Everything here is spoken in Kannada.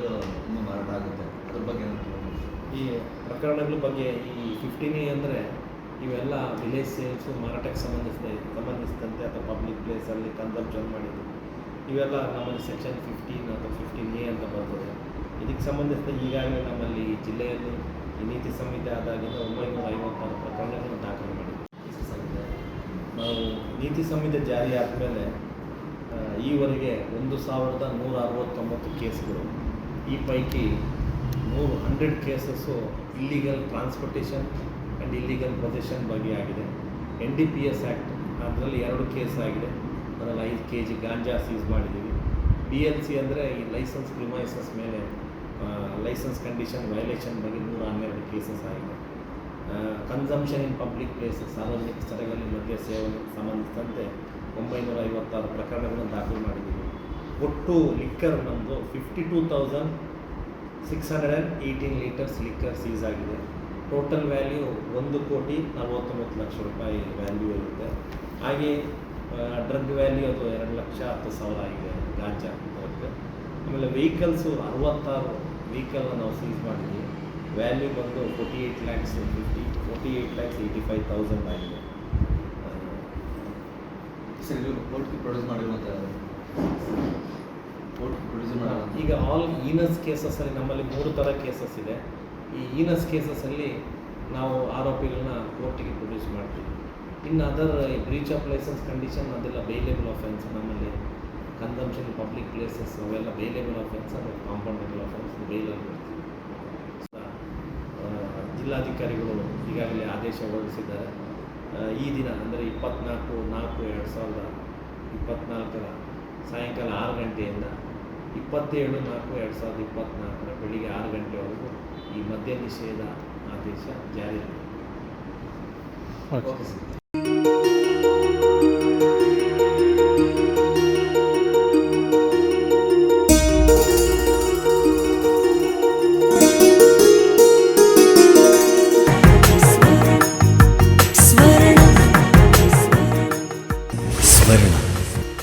ಮದ್ಯದ ತುಂಬ ಮಾರಾಟ ಆಗುತ್ತೆ. ಅದ್ರ ಬಗ್ಗೆ ಈ ಪ್ರಕರಣಗಳ ಬಗ್ಗೆ ಈ ಫಿಫ್ಟೀನ್ ಎ ಅಂದರೆ ಇವೆಲ್ಲ ವಿಲೇಜ್ ಸೇಲ್ಸು ಮಾರಾಟಕ್ಕೆ ಸಂಬಂಧಿಸಿದ ಸಂಬಂಧಿಸಿದಂತೆ ಅಥವಾ ಪಬ್ಲಿಕ್ ಪ್ಲೇಸಲ್ಲಿ ಕನ್ಸಂಪ್ಷನ್ ಮಾಡಿದ್ದು. ಇವೆಲ್ಲ ನಮ್ಮಲ್ಲಿ ಸೆಕ್ಷನ್ ಫಿಫ್ಟೀನ್ ಅಥವಾ ಫಿಫ್ಟೀನ್ ಎ ಅಂತ ಬರ್ತದೆ. ಇದಕ್ಕೆ ಸಂಬಂಧಿಸಿದ ಈಗಾಗಲೇ ನಮ್ಮಲ್ಲಿ ಜಿಲ್ಲೆಯಲ್ಲಿ ಈ ನೀತಿ ಸಂಹಿತೆ ಆದಾಗಿಂದ ಒಂಬೈನೂರ ಐವತ್ತಾರು ಪ್ರಕರಣಗಳನ್ನು ದಾಖಲು ಮಾಡಿದೆ. ನಾವು ನೀತಿ ಸಂಹಿತೆ ಜಾರಿ ಆದಮೇಲೆ ಈವರೆಗೆ ಒಂದು ಸಾವಿರದ ನೂರ ಅರವತ್ತೊಂಬತ್ತು ಕೇಸ್ಗಳು ಈ ಪೈಕಿ ಮೂರು hundred cases illegal transportation and illegal possession ಬಗ್ಗೆ ಆಗಿದೆ N D P S act ಅದರಲ್ಲಿ ಎರಡು ಕೇಸ್ ಆಗಿದೆ. ಅದರಲ್ಲಿ ಐದು ಕೆ ಜಿ ಗಾಂಜಾ ಸೀಸ್ ಮಾಡಿದ್ದೀವಿ. ಬಿ ಎಲ್ ಸಿ ಅಂದರೆ ಈ ಲೈಸೆನ್ಸ್ ಪ್ರಿಮೈಸಸ್ ಮೇಲೆ ಲೈಸೆನ್ಸ್ ಕಂಡೀಷನ್ ವೈಲೇಷನ್ ಬಗ್ಗೆ ನೂರ ಹನ್ನೆರಡು ಕೇಸಸ್ ಆಗಿದೆ. ಕನ್ಸಂಪ್ಷನ್ ಇನ್ ಪಬ್ಲಿಕ್ ಪ್ಲೇಸಸ್ ಸಾರ್ವಜನಿಕ ಸ್ಥಳಗಳಲ್ಲಿ ಮದ್ಯ ಸೇವನೆಗೆ ಸಂಬಂಧಿಸಿದಂತೆ ಒಂಬೈನೂರ ಐವತ್ತಾರು ಮಾಡಿದ್ದೀವಿ ಒಟ್ಟು ಲಿಕ್ಕರ್ ನಮ್ಮದು fifty two thousand six hundred and eighteen litres liquor seize ಆಗಿದೆ. ಟೋಟಲ್ ವ್ಯಾಲ್ಯೂ ಒಂದು ಕೋಟಿ ನಲವತ್ತೊಂಬತ್ತು ಲಕ್ಷ ರೂಪಾಯಿ ವ್ಯಾಲ್ಯೂ ಇರುತ್ತೆ. ಹಾಗೆ ಡ್ರಗ್ ವ್ಯಾಲ್ಯೂ ಅದು ಎರಡು ಲಕ್ಷ ಹತ್ತು ಸಾವಿರ ಆಗಿದೆ ಗಾಂಜಾ ಡ್ರಗ್ ಆಮೇಲೆ ವೆಹಿಕಲ್ಸು ಅರವತ್ತಾರು ವೆಹಿಕಲ್ನ ನಾವು ಸೀಸ್ ಮಾಡಿದ್ವಿ. ವ್ಯಾಲ್ಯೂ ಬಂದು forty eight lakhs fifty forty eight lakhs eighty five thousand ಆಗಿದೆ. ಸರ್, ಇದು ಪ್ರೊಡ್ಯೂಸ್ ಮಾಡಿರುವಂಥ ಈಗ ಆಲ್ ಈನಸ್ ಕೇಸಸ್ಸಲ್ಲಿ ನಮ್ಮಲ್ಲಿ ಮೂರು ಥರ ಕೇಸಸ್ ಇದೆ. ಈ ಈನಸ್ ಕೇಸಸ್ಸಲ್ಲಿ ನಾವು ಆರೋಪಿಗಳನ್ನ ಕೋರ್ಟಿಗೆ ಪ್ರೊಡ್ಯೂಸ್ ಮಾಡ್ತೀವಿ. ಇನ್ನು other breach of license condition ಅದೆಲ್ಲ ಬೇಲೇಬಲ್ ಆಫೆನ್ಸ್ ನಮ್ಮಲ್ಲಿ ಕನ್ಸಂಪ್ಷನ್ ಪಬ್ಲಿಕ್ ಪ್ಲೇಸಸ್ ಅವೆಲ್ಲ ಬೇಲೇಬಲ್ ಅಫೆನ್ಸ್ ಅದು ಕಾಂಪೌಂಡೇಬಲ್ ಅಫೆನ್ಸ್ ಬೈಲಲ್ಲಿ ಬರ್ತೀವಿ ಜಿಲ್ಲಾಧಿಕಾರಿಗಳು ಈಗಾಗಲೇ ಆದೇಶ ಹೊರಡಿಸಿದ್ದಾರೆ. ಈ ದಿನ ಅಂದರೆ ಇಪ್ಪತ್ನಾಲ್ಕು, ನಾಲ್ಕು, ಎರಡು ಸಾವಿರದ ಇಪ್ಪತ್ನಾಲ್ಕರ ಸಾಯಂಕಾಲ ಆರು ಗಂಟೆಯಿಂದ ಇಪ್ಪತ್ತೇಳು ನಾಲ್ಕು ಎರಡು ಸಾವಿರದ ಇಪ್ಪತ್ತ್ನಾಲ್ಕರ ಬೆಳಿಗ್ಗೆ ಆರು ಗಂಟೆವರೆಗೂ ಈ ಮದ್ಯ ನಿಷೇಧ ಆದೇಶ ಜಾರಿಯಲ್ಲಿದೆ ಓಕೆ ಸರ್.